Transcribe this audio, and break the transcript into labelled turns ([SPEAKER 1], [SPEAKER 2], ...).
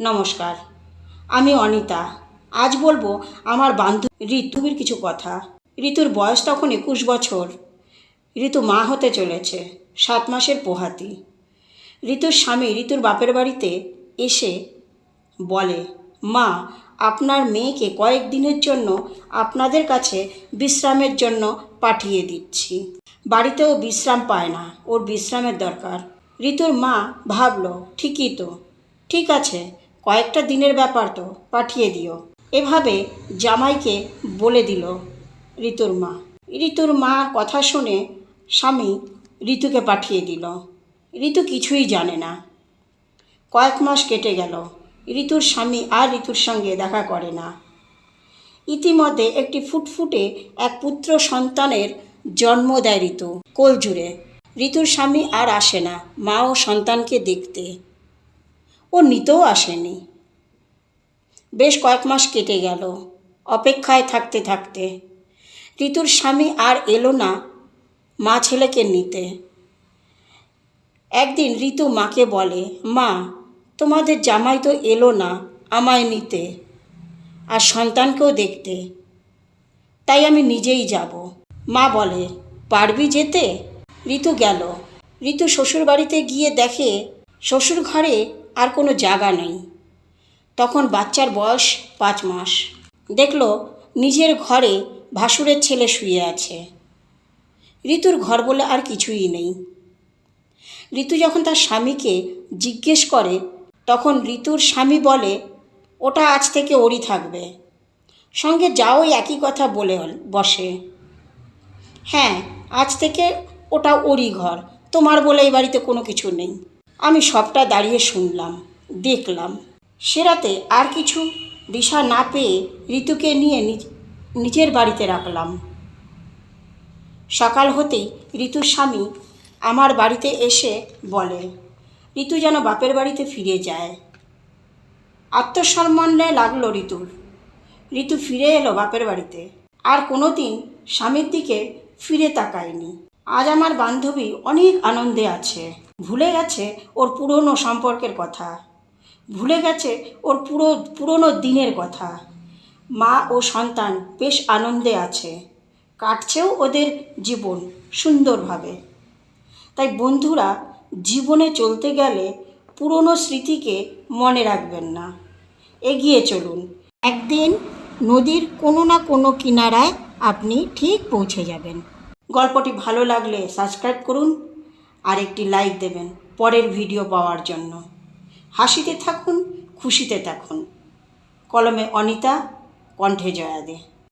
[SPEAKER 1] নমস্কার। আমি অনিতা। আজ বলব আমার বান্ধবী ঋতুর কিছু কথা। ঋতুর বয়স তখন একুশ বছর। ঋতু মা হতে চলেছে, সাত মাসের পোহাতি। ঋতুর স্বামী ঋতুর বাপের বাড়িতে এসে বলে, মা, আপনার মেয়েকে কয়েক দিনের জন্য আপনাদের কাছে বিশ্রামের জন্য পাঠিয়ে দিচ্ছি। বাড়িতেও বিশ্রাম পায় না, ওর বিশ্রামের দরকার। ঋতুর মা ভাবলো, ঠিকই তো, ঠিক আছে। কয়েকটা দিনের ব্যাপার তো, পাঠিয়ে দিও। এভাবে জামাইকে বলে দিল ঋতুর মা। ঋতুর মা কথা শুনে স্বামী ঋতুকে পাঠিয়ে দিল। ঋতু কিছুই জানে না। কয়েক মাস কেটে গেল। ঋতুর স্বামী আর ঋতুর সঙ্গে দেখা করে না। ইতিমধ্যে একটি ফুটফুটে এক পুত্র সন্তানের জন্ম দেয় ঋতু কোল জুড়ে ঋতুর স্বামী আর আসে না, মা ও সন্তানকে দেখতে। ও নিতেও আসেনি। বেশ কয়েক মাস কেটে গেল অপেক্ষায় থাকতে থাকতে। ঋতুর স্বামী আর এলো না মা ছেলেকে নিতে। একদিন ঋতু মাকে বলে, মা, তোমাদের জামাই তো এলো না আমায় নিতে আর সন্তানকেও দেখতে। তাই আমি নিজেই যাব। মা বলে, পারবি যেতে? ঋতু গেল। ঋতু শ্বশুর বাড়িতে গিয়ে দেখে শ্বশুর ঘরে আর কোনো জায়গা নেই। তখন বাচ্চার বয়স পাঁচ মাস। দেখল নিজের ঘরে ভাসুরের ছেলে শুয়ে আছে। ঋতুর ঘর বলে আর কিছুই নেই। ঋতু যখন তার স্বামীকে জিজ্ঞেস করে, তখন ঋতুর স্বামী বলে, ওটা আজ থেকে ওরই থাকবে। সঙ্গে যাও একই কথা বলে বসে। হ্যাঁ আজ থেকে ওটা ওরই ঘর। তোমার বলে এই বাড়িতে কোনো কিছু নেই। আমি সবটা দাঁড়িয়ে শুনলাম, দেখলাম। সে রাতে আর কিছু দিশা না পেয়ে ঋতুকে নিয়ে নিজের বাড়িতে রাখলাম। সকাল হতেই ঋতুর স্বামী আমার বাড়িতে এসে বলে, ঋতু যেন বাপের বাড়িতে ফিরে যায়। আত্মসম্মানে লাগল ঋতুর। ঋতু ফিরে এলো বাপের বাড়িতে। আর কোনো দিন স্বামীর দিকে ফিরে তাকায়নি। আজ আমার বান্ধবী অনেক আনন্দে আছে। ভুলে গেছে ওর পুরনো সম্পর্কের কথা। ভুলে গেছে ওর পুরো, পুরনো দিনের কথা। মা ও সন্তান বেশ আনন্দে আছে। কাটছেও ওদের জীবন সুন্দরভাবে। তাই বন্ধুরা, জীবনে চলতে গেলে পুরনো স্মৃতিকে মনে রাখবেন না। এগিয়ে চলুন। একদিন নদীর কোনো না কোনো কিনারায় আপনি ঠিক পৌঁছে যাবেন। গল্পটি ভালো লাগলে সাবস্ক্রাইব করুন আর একটি লাইক দেবেন পরের ভিডিও পাওয়ার জন্য। হাসিতে থাকুন, খুশিতে থাকুন। কলমে অনিতা, কণ্ঠে জয়া দে